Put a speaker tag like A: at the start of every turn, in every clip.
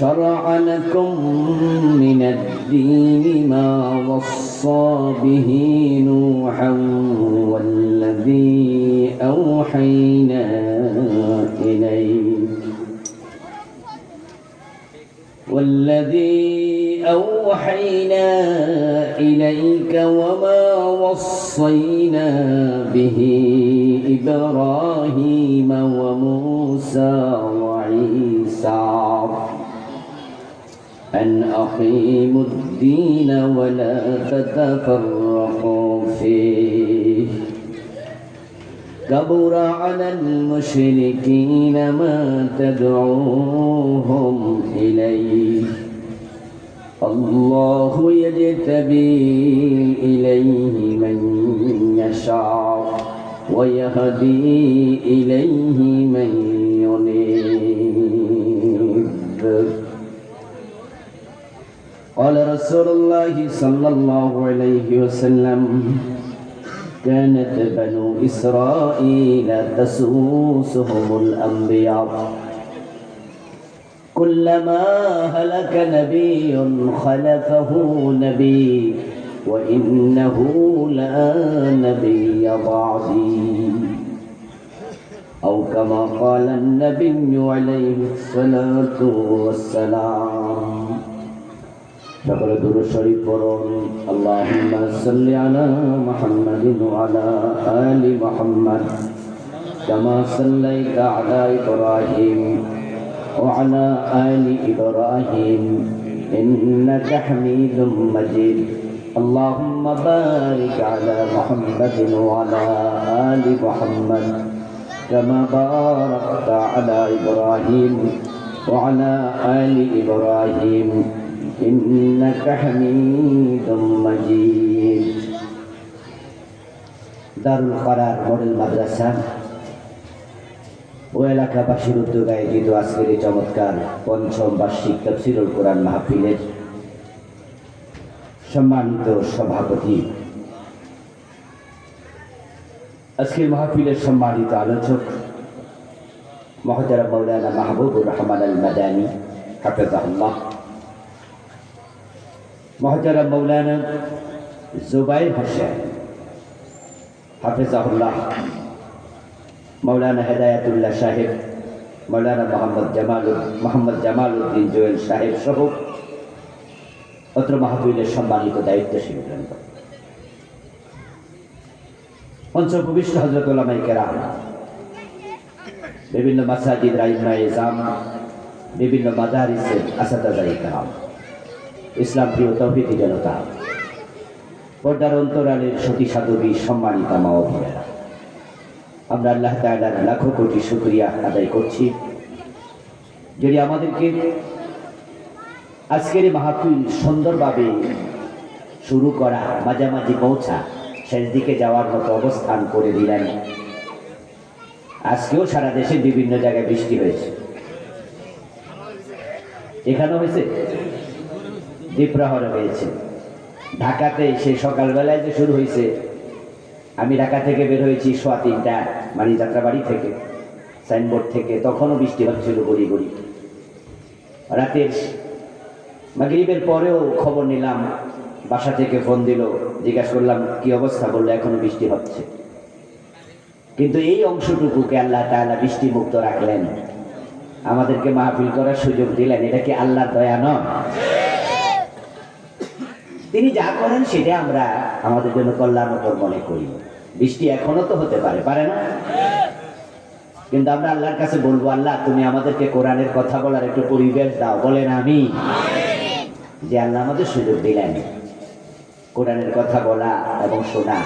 A: شرع لكم من الدين ما وصى به نوحا والذي أوحينا إليك. والذي أوحينا إليك وما وصينا به إبراهيم وموسى وعيسى. أن أقيموا الدين ولا تتفرقوا فيه. كبر على المشركين ما تدعوهم إليه. الله يجتبي إليه من يشاء ويهدي إليه من ينيب. قال رسول الله صلى الله عليه وسلم كانت بنو إسرائيل تسوسهم الأنبياء. كلما هلك نبي خلفه نبي وإنه لا نبي بعدي. أو كما قال النبي عليه الصلاة والسلام সকলে দুরু শরীফ পড়ুন আল্লাহুম্মা সাল্লি আলা মুহাম্মাদিন ওয়া আলা আলি মুহাম্মাদ কামা সাল্লাইতা আলা ইব্রাহিম ওয়া আলা আলি ইব্রাহিম ইন্নাকা হামিদুম মাজিদ اللهم بارك على محمد وعلى آل محمد كما باركت على إبراهيم وعلى آل إبراهيم إنك حميد مجيد দারুল করার মডেল মাদ্রাসা ও এলাকাবাসীর উদ্যোগে আয়োজিত আজকের এই চমৎকার পঞ্চম বার্ষিক তফসিরুল কোরআন মাহফিলের সম্মানিত সভাপতি আজকের মাহফিলের সম্মানিত আলোচক মহতারা মৌলানা মাহবুবুর রহমান আল মাদানী হাফেজাহুল্লাহ মহতারা মৌলানা জুবাইর হোসেন, হাফেজাহুল্লাহ, মৌলানা হেদায়াতুল্লাহ সাহেব, মৌলানা মোহাম্মদ জামাল মোহাম্মদ জামাল উদ্দিন জোয়েল সাহেব সহ অত্র মাহফিলের সম্মানিত দায়িত্বশীল বৃন্দ। পঞ্চভূমিষ্ঠ হজরত ওলামাই কেরাম, বিভিন্ন মাসাজিদ রাইমা ইজাম বিভিন্ন মাদারিসের আসাদাজাই কেরাম ইসলাম প্রিয় তৌহিদি জনতা পর্দার অন্তরালের সতী সাধবী সম্মানিতা মা বোনেরা, আমরা আল্লাহ তাআলার লাখো কোটি শুকরিয়া আদায় করছি যদি আমাদেরকে আজকের মাহফিল সুন্দরভাবে শুরু করা, মাঝামাঝি পৌঁছা, শেষ দিকে যাওয়ার মতো অবস্থান করে দিলেন। আজকেও সারা দেশে বিভিন্ন জায়গায় বৃষ্টি হয়েছে। এখানে হয়েছে? দ্বীপ্রহরে হয়েছে। ঢাকাতে সেই সকালবেলায় যে শুরু হয়েছে, আমি ঢাকা থেকে বের হয়েছি সোয়া তিনটা মানে যাত্রাবাড়ি থেকে, সাইনবোর্ড থেকে, তখনও বৃষ্টি হচ্ছিল গড়ি গড়ি। রাতের মাগরিবের পরেও খবর নিলাম, বাসা থেকে ফোন দিল, জিজ্ঞাসা করলাম, কি অবস্থা? বলল, এখনও বৃষ্টি হচ্ছে। কিন্তু এই অংশটুকুকে আল্লাহ তাআলা বৃষ্টি মুক্ত রাখলেন। আমাদেরকে মাহফিল করার সুযোগ দিলেন, এটা কি আল্লাহ দয়া নয়? তিনি যা করেন সেটা আমরা আমাদের জন্য কল্যাণকর মনে করি। বৃষ্টি এখনও তো হতে পারে পারে না? কিন্তু আমরা আল্লাহর কাছে বলব, আল্লাহ, তুমি আমাদেরকে কোরআনের কথা বলার একটু পরিবেশ দাও, বলেন আমি। যে আল্লাহ আমাদের সুযোগ দিলেন। কোরআনের কথা বলা এবং শোনা,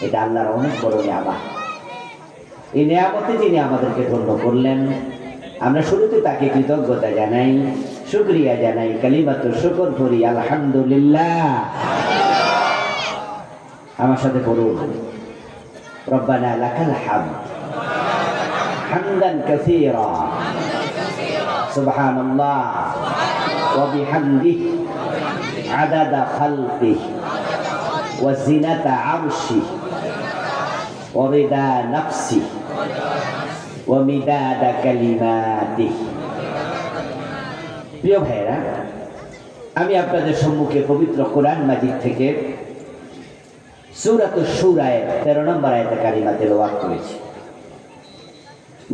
A: এটা আল্লাহর অনেক বড় নিয়ামত। এই নিয়ামতে যিনি আমাদেরকে ধন্য করলেন। আমরা শুরুতে তাকে কৃতজ্ঞতা জানাই। শুক্রিয়া জানাই কালিমাত শুকর করি আলহামদুলিল্লাহ আমার সাথে পড়ুন রব্বানা লাকাল হামদ হামদান কাসীরা সুবহানাল্লাহ ওয়া বিহামদিহি আদাদা খালকিহি ওয়া জিনাতা আরশিহি ওয়া রিদা নাফসিহি ওয়া মিদাদা কালিমাতিহি প্রিয় ভাইরা আমি আপনাদের সম্মুখে পবিত্র কোরআন মাজিদ থেকে সূরাত সুরায় তেরো নম্বর আয়তে কারিমা তেলাওয়াত করেছি।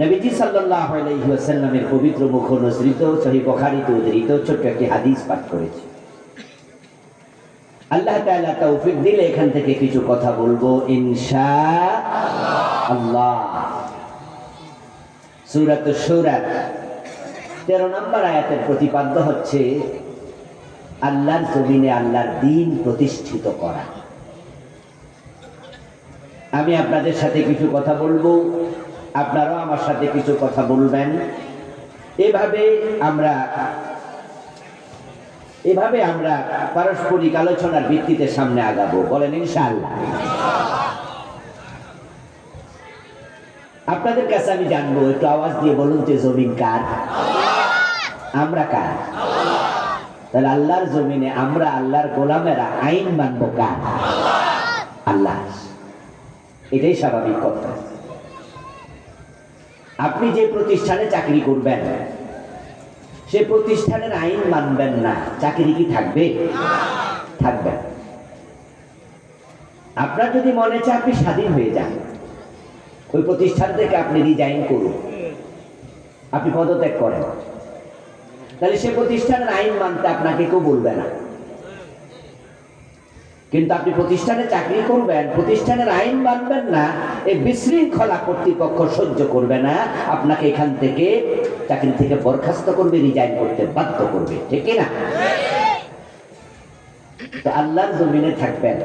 A: নবীজি সাল্লাল্লাহু আলাইহি ওয়াসাল্লামের পবিত্র মুখ অনুসৃত, সহিহ বুখারীতে উদ্ধৃত, ছোট্ট একটি হাদিস পাঠ করেছি। আল্লাহ তাআলা তৌফিক দিলে এখান থেকে কিছু কথা বলব, ইনশা আল্লাহ। সূরাত সূরা তেরো নম্বর আয়াতের প্রতিপাদ্য হচ্ছে, আল্লাহর জমিনে আল্লাহর দিন প্রতিষ্ঠিত করা। আমি আপনাদের সাথে কিছু কথা বলব, আপনারাও আমার সাথে কিছু কথা বলবেন। এভাবে আমরা এভাবে আমরা পারস্পরিক আলোচনার ভিত্তিতে সামনে আগাবো। বলেন, ইনশাআল্লাহ। আপনাদের কাছে আমি জানব, একটু আওয়াজ দিয়ে বলুন যে জমিন কার? আমরা কার? তাহলে আল্লাহর জমিনে আমরা আল্লাহর গোলামেরা আইন মানবো কার? আল্লাহ। এটাই স্বাভাবিক কথা। আপনি যে প্রতিষ্ঠানে চাকরি করবেন, সে প্রতিষ্ঠানের আইন মানবেন না। চাকরি কি থাকবে? থাকবে। আপনার যদি মনে চায় আপনি স্বাধীন হয়ে যান। ওই প্রতিষ্ঠান থেকে আপনি রিজাইন করুন। আপনি পদত্যাগ করেন। তাহলে সে প্রতিষ্ঠানের আইন মানতে আপনাকে কেউ বলবে না। কিন্তু আপনি প্রতিষ্ঠানে চাকরি করবেন, প্রতিষ্ঠানের আইন মানবেন না এই বিশৃঙ্খলা কর্তৃপক্ষ সহ্য করবে না, আপনাকে এখান থেকে চাকরি থেকে বরখাস্ত করবে রিজাইন করতে বাধ্য করবে, ঠিক না তো আল্লাহর জমিনে থাকবেন।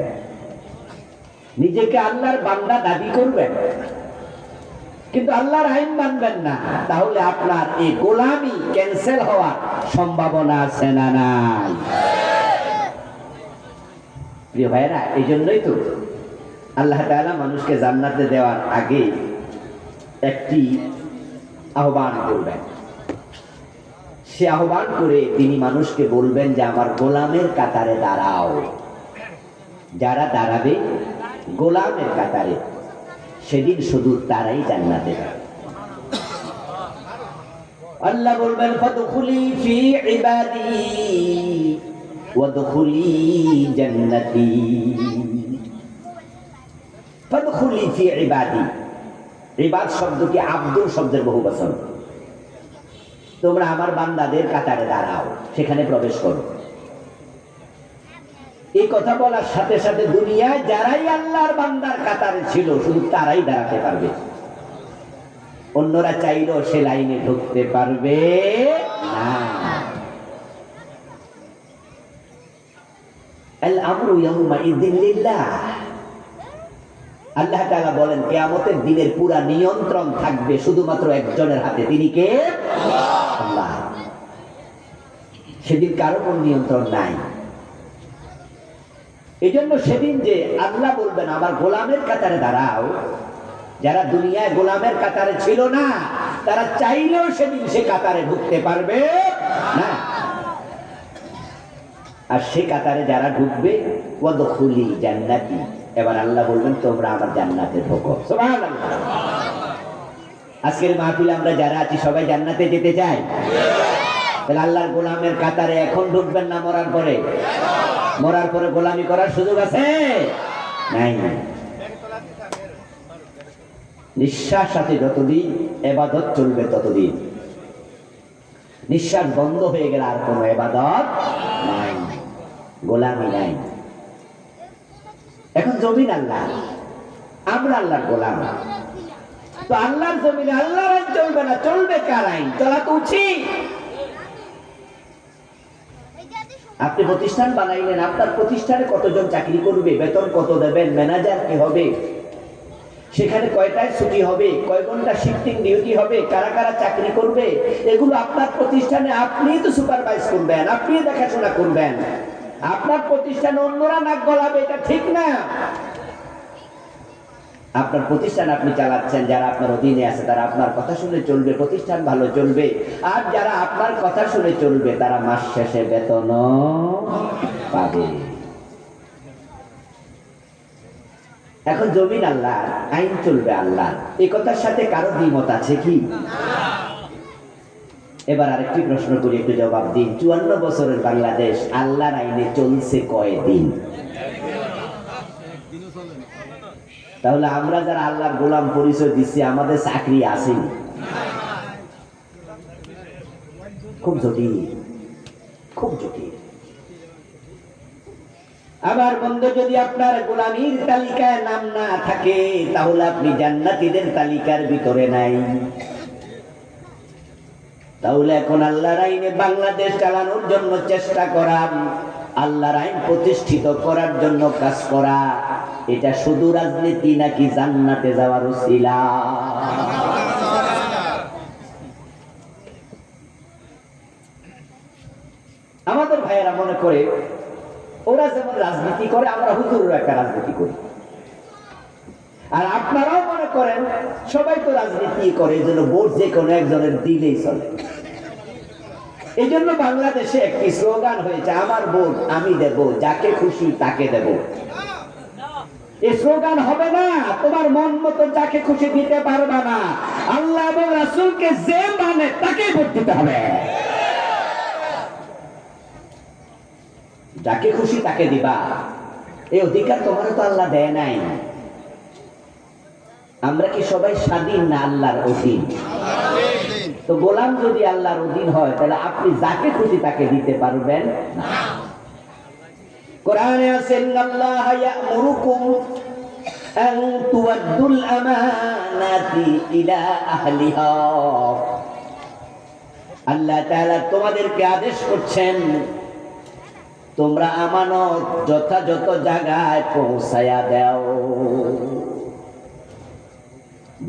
A: নিজেকে আল্লাহর বান্দা দাবি করবেন। কিন্তু আল্লাহর আইন মানবেন না। তাহলে আপনার এই গোলামি ক্যান্সেল হওয়ার সম্ভাবনা আছে না নাই? প্রিয় ভাইরা এই জন্যই তো আল্লাহ তাআলা মানুষকে জান্নাতে দেওয়ার আগে একটি আহ্বান করবেন। সে আহ্বান করে তিনি মানুষকে বলবেন যে, আমার গোলামের কাতারে দাঁড়াও। যারা দাঁড়াবে গোলামের কাতারে। সেদিন শুধু তারাই জান্নাতে যাবে আল্লাহ বলবেন, ফাদখুলি ফি ইবাদি ওয়াদখুলি জান্নাতি। ফাদখুলি ফি ইবাদি। ইবাদ শব্দটি আব্দুল শব্দের বহু বচন। তোমরা আমার বান্দাদের কাতারে দাঁড়াও, সেখানে প্রবেশ করো। এই কথা বলার সাথে সাথে দুনিয়ায় যারাই আল্লাহর বান্দার কাতারে ছিল, শুধু তারাই দাঁড়াতে পারবে। অন্যরা চাইলেও সে লাইনে ঢুকতে পারবে না। আল্লাহ তাআলা বলেন, কিয়ামতের দিনের পুরা নিয়ন্ত্রণ থাকবে শুধুমাত্র একজনের হাতে। তিনি কে? আল্লাহ। সেদিন কারও কোন নিয়ন্ত্রণ নাই। এই জন্য সেদিন যে আল্লাহ বলবেন, আমার গোলামের কাতারে দাঁড়াও। যারা দুনিয়ায় গোলামের কাতারে ছিল না, তারা চাইলেও সেদিন সে কাতারে ঢুকতে পারবে না। আর সে কাতারে যারা ঢুকবে, ওয়াদখুলি জান্নাতি। এবার আল্লাহ বলবেন, তোমরা আমার জান্নাতে ঢোকো আজকের মাহফিলে আমরা যারা আছি, সবাই জান্নাতে যেতে চাই? তাহলে আল্লাহর গোলামের কাতারে এখন ঢুকবেন না মরার পরে? মরার পরে গোলামি করার সুযোগ আছে? নিঃশ্বাস সাথে যতদিন, এবাদত চলবে ততদিন। নিঃশ্বাস বন্ধ হয়ে গেলে আর কোনো এবাদত নাই। গোলামি নাই। এখন জমিন আল্লাহ। আমরা আল্লাহর গোলাম। তো আল্লাহর জমিনে আল্লাহর চলবে না, চলবে কার আইন? চলা তো উচিত। আপনি প্রতিষ্ঠান বানাইলেন, আপনার প্রতিষ্ঠানে কতজন চাকরি করবে, বেতন কত দেবেন, ম্যানেজার কি হবে? সেখানে কয়টায় ছুটি হবে, কয় ঘণ্টা শিফটিং ডিউটি হবে, কারা কারা চাকরি করবে, এগুলো আপনার প্রতিষ্ঠানে আপনিই তো সুপারভাইজ করবেন, আপনিই দেখাশোনা করবেন। আপনার প্রতিষ্ঠানে অন্যরা নাক গলাবে, এটা ঠিক না। আপনার প্রতিষ্ঠান আপনি চালাচ্ছেন, যারা আপনার অধীনে আছে, তারা আপনার কথা শুনে চলবে, প্রতিষ্ঠান ভালো চলবে। আর যারা আপনার কথা শুনে চলবে, তারা মাস শেষে বেতন পাবে। এখন জমিন আল্লাহ আইন চলবে আল্লাহ এই কথার সাথে কারও দ্বিমত আছে কি? এবার আরেকটি প্রশ্ন করি, একটু জবাব দিন। চুয়ান্ন বছরের বাংলাদেশ আল্লাহর আইনে চলছে কয়দিন? তাহলে আমরা যারা আল্লাহর গোলাম পরিচয় দিচ্ছি আমাদের চাকরি আসেনি খুব জটিল। খুব জটিল। আবার বন্ধু, যদি আপনার গোলামীর তালিকায় নাম না থাকে, তাহলে আপনি জান্নাতিদের তালিকার ভিতরে নাই। তাহলে এখন আল্লাহর আইনে বাংলাদেশ চালানোর জন্য চেষ্টা করা আল্লাহর আইন প্রতিষ্ঠিত করার জন্য কাজ করা। এটা শুধু রাজনীতি নাকি জান্নাতে যাওয়ার উসিলা। আমাদের ভাইয়েরা মনে করে, ওরা যেমন রাজনীতি করে, আমরা হুজুরের একটা রাজনীতি করি। আর আপনারাও মনে করেন, সবাই তো রাজনীতি করে জন্য ভোট যে কোনো একজনের দিলেই চলে। এই জন্য বাংলাদেশে একটি স্লোগান হয়েছে, আমার ভোট আমি দেব, যাকে খুশি তাকে দেব। এই স্লোগান হবে না, তোমার মন মতো যাকে খুশি দিতে পারবা না। আল্লাহ এবং রাসুলকে যে মানে তাকে ভোট দিতে হবে। যাকে খুশি তাকে দিবা। এই অধিকার তোমার তো আল্লাহ দেয় নাই। আমরা কি সবাই স্বাধীন না আল্লাহর অধীন? তো গোলাম যদি আল্লাহর অধীন হয়, তাহলে আপনি যাকে খুশি তাকে দিতে পারবেন না। কোরআনে আছেন আল্লাহ ইয়ামুরুকুম আন তুওয়াদ্দুল আমানাতি ইলা আহলিহা। আল্লাহ তাআলা তোমাদেরকে আদেশ করছেন, তোমরা আমানত যথাযথ জায়গায় পৌঁছায়া দাও।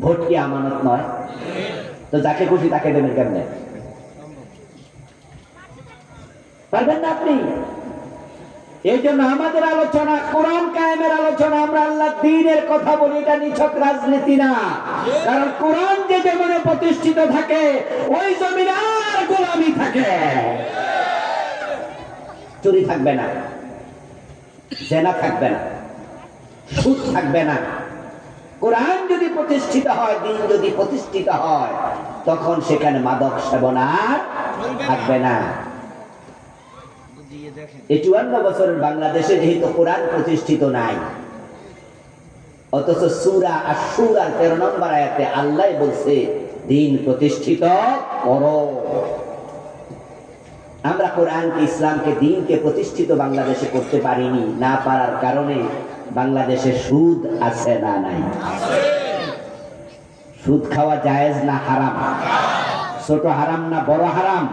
A: ভোট কি আমানত নয়? তো যাকে খুশি তাকে দেবেন কেমনে? পারবেন না আপনি? এই জন্য আমাদের আলোচনা, কোরআন কায়েমের আলোচনা, আমরা আল্লাহ দিনের কথা বলি, এটা নিছক রাজনীতি না। কারণ কোরআন যে জমিনে প্রতিষ্ঠিত থাকে, ওই জমিনে আর গোলামি থাকে। চুরি থাকবে না, জেনা থাকবে না, সুদ থাকবে না। প্রতিষ্ঠিত হয় দিন যদি প্রতিষ্ঠিত হয় তখন সেখানে মাদক সেবন থাকবে না। এই চুয়ান্ন বছরের বাংলাদেশে যেহেতু কোরআন প্রতিষ্ঠিত নাই অথচ সুরা আর সুরার তেরো নম্বর আয়াতে আল্লাহ বলছে দিন প্রতিষ্ঠিত করো। আমরা কোরআনকে ইসলামকে দিনকে প্রতিষ্ঠিত বাংলাদেশে করতে পারিনি না পারার কারণে বাংলাদেশে সুদ আছে না নাই। সুদ খাওয়া জায়েজ না হারাম ছোট হারাম না বড় হারাম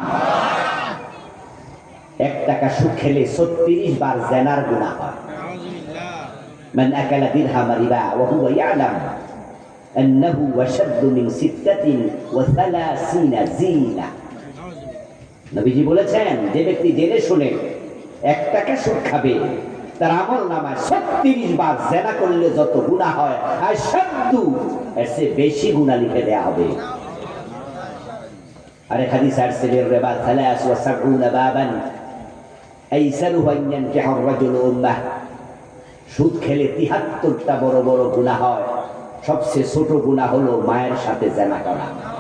A: এক টাকা সুদ খেলে ছত্রিশ বার জেনার গুণা হয় من أكل درهم ربا وهو يعلم أنه وشد من ستة وثلاثين زينة নবীজি বলেছেন যে ব্যক্তি জেনে শুনে এক টাকা সুদ খাবে তার আমল নামায় ছত্রিশ বার জেনা করলে যত গুণা হয় আর সাদ্দু বেশি গুণা লিখে দেয়া হবে। বাবান। আর-রাজুলু উম্মাহ সুদ খেলে তিহাত্তরটা বড় বড় গুণা হয়। সবচেয়ে ছোট গুণা হলো মায়ের সাথে জেনা করা।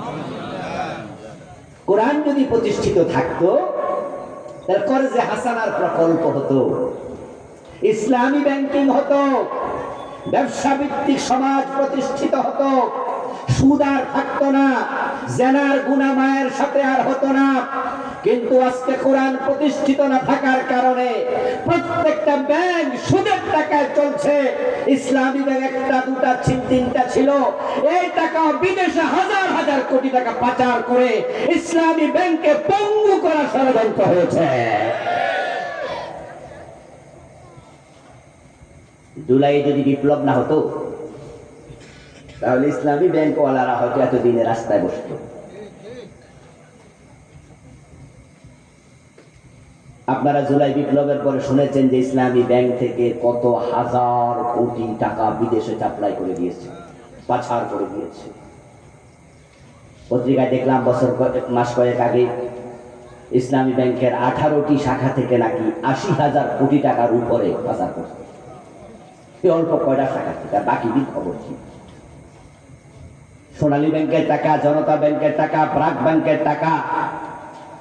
A: কোরআন যদি প্রতিষ্ঠিত থাকতো, তাহলে কর্জে হাসানার প্রকল্প হতো। ইসলামী ব্যাংকিং হতো। ব্যবসা ভিত্তিক সমাজ প্রতিষ্ঠিত হতো। সুদ আর থাকতো না, জেনার গুণা মায়ের সাথে আর হতো না। কিন্তু আজকে কোরআন প্রতিষ্ঠিত না থাকার কারণে প্রত্যেকটা ব্যাংক সুদের টাকায় চলছে। ইসলামী ব্যাংক একটা, দুটা, তিন, তিনটা ছিল। এই টাকা বিদেশে হাজার হাজার কোটি টাকা পাচার করে ইসলামী ব্যাংকে পঙ্গু করার ষড়যন্ত্র হয়েছে। জুলাই যদি বিপ্লব না হতো, তাহলে ইসলামী ব্যাংকওয়ালারা হয়তো এতদিনে রাস্তায় বসত। আপনারা জুলাই বিপ্লবের পরে শুনেছেন যে ইসলামী ব্যাংক থেকে কত হাজার কোটি টাকা বিদেশে সাপ্লাই করে দিয়েছে, পাচার করে দিয়েছে। পত্রিকায় দেখলাম বছর কয়েক- মাস কয়েক আগে ইসলামী ব্যাংকের আঠারোটি শাখা থেকে নাকি আশি হাজার কোটি টাকার উপরে পাচার করছে। এই অল্প কয়টা থেকে আর বাকি দিক খবর কি? সোনালী ব্যাংকের টাকা, জনতা ব্যাংকের টাকা প্রাক ব্যাংকের টাকা,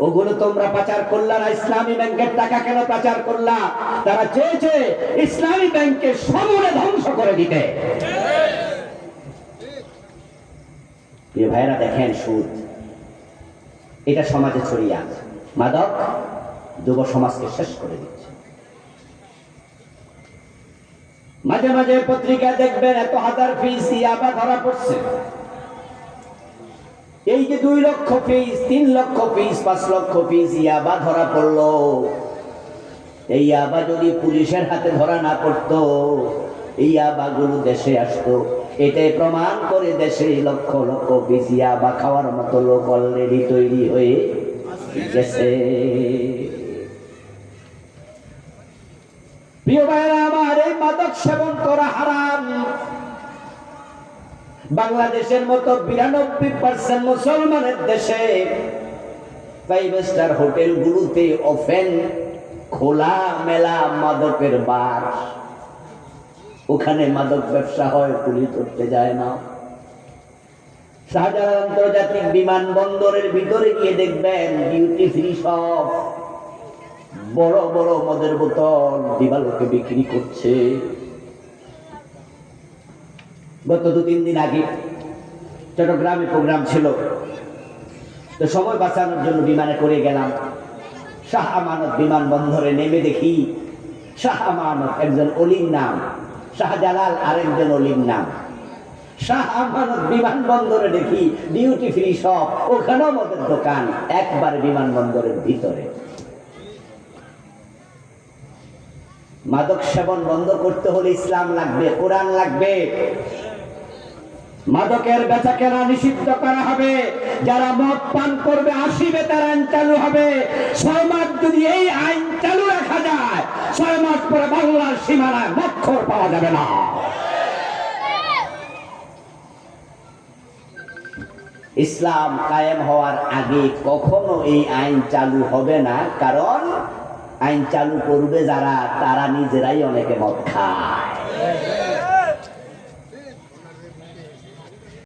A: ওগুলো তোমরা পাচার করলা না? ইসলামী ব্যাংকের টাকা কেন পাচার করলা? তারা চেয়েছে ইসলামী ব্যাংকে সমূলে ধ্বংস করে দিতে। প্রিয় ভাইরা দেখেন সুদ। এটা সমাজে ছড়িয়ে আছে। মাদক যুব সমাজকে শেষ করে দিচ্ছে। মাঝে মাঝে পত্রিকা দেখবেন এত হাজার ফিস আবার ধরা পড়ছে। এই যে দুই লক্ষ পিস তিন লক্ষ পিস পাঁচ লক্ষ পিস ইয়াবা ধরা পড়ল। এই ইয়াবা যদি পুলিশের হাতে ধরা না পড়তো, এই ইয়াবাগুলো দেশে আসতো। এটাই প্রমাণ করে দেশে লক্ষ লক্ষ পিস ইয়াবা খাওয়ার মতো লোক অলরেডি তৈরি হয়ে গেছে। প্রিয় এই মাদক সেবন করা হারাম। বাংলাদেশের মতো বিরানব্বই পার্সেন্ট মুসলমানের দেশে ফাইভ স্টার হোটেলগুলোতে ওপেন খোলা মেলা মাদকের বার। ওখানে মাদক ব্যবসা হয় পুলিশ ধরতে যায় না। শাহজাহান আন্তর্জাতিক বিমানবন্দরের ভিতরে গিয়ে দেখবেন ডিউটি ফ্রি সব বড় বড় মদের বোতল দিবালোকে বিক্রি করছে। গত দু তিন দিন আগে চট্টগ্রামে প্রোগ্রাম ছিল। তো সময় বাঁচানোর জন্য বিমানে করে গেলাম। শাহ আমানত বিমানবন্দরে নেমে দেখি শাহ আমানত একজন অলির নাম শাহজালাল আরেকজন অলির নাম। শাহ আমানত বিমানবন্দরে দেখি ডিউটি ফ্রি শপ ওখানেও মদের দোকান, একবার বিমানবন্দরের ভিতরে। মাদক সেবন বন্ধ করতে হলে ইসলাম লাগবে, কোরআন লাগবে। মাদকের বেচা কেনা নিষিদ্ধ করা হবে। যারা মদ পান করবে আসিবে তার আইন চালু হবে। ছয় মাস যদি এই আইন চালু রাখা যায়, ছয় মাস পরে বাংলার সীমানায় মক্ষর পাওয়া যাবে না। ইসলাম কায়েম হওয়ার আগে কখনো এই আইন চালু হবে না, কারণ আইন চালু করবে যারা তারা নিজেরাই অনেকে মদ খায়।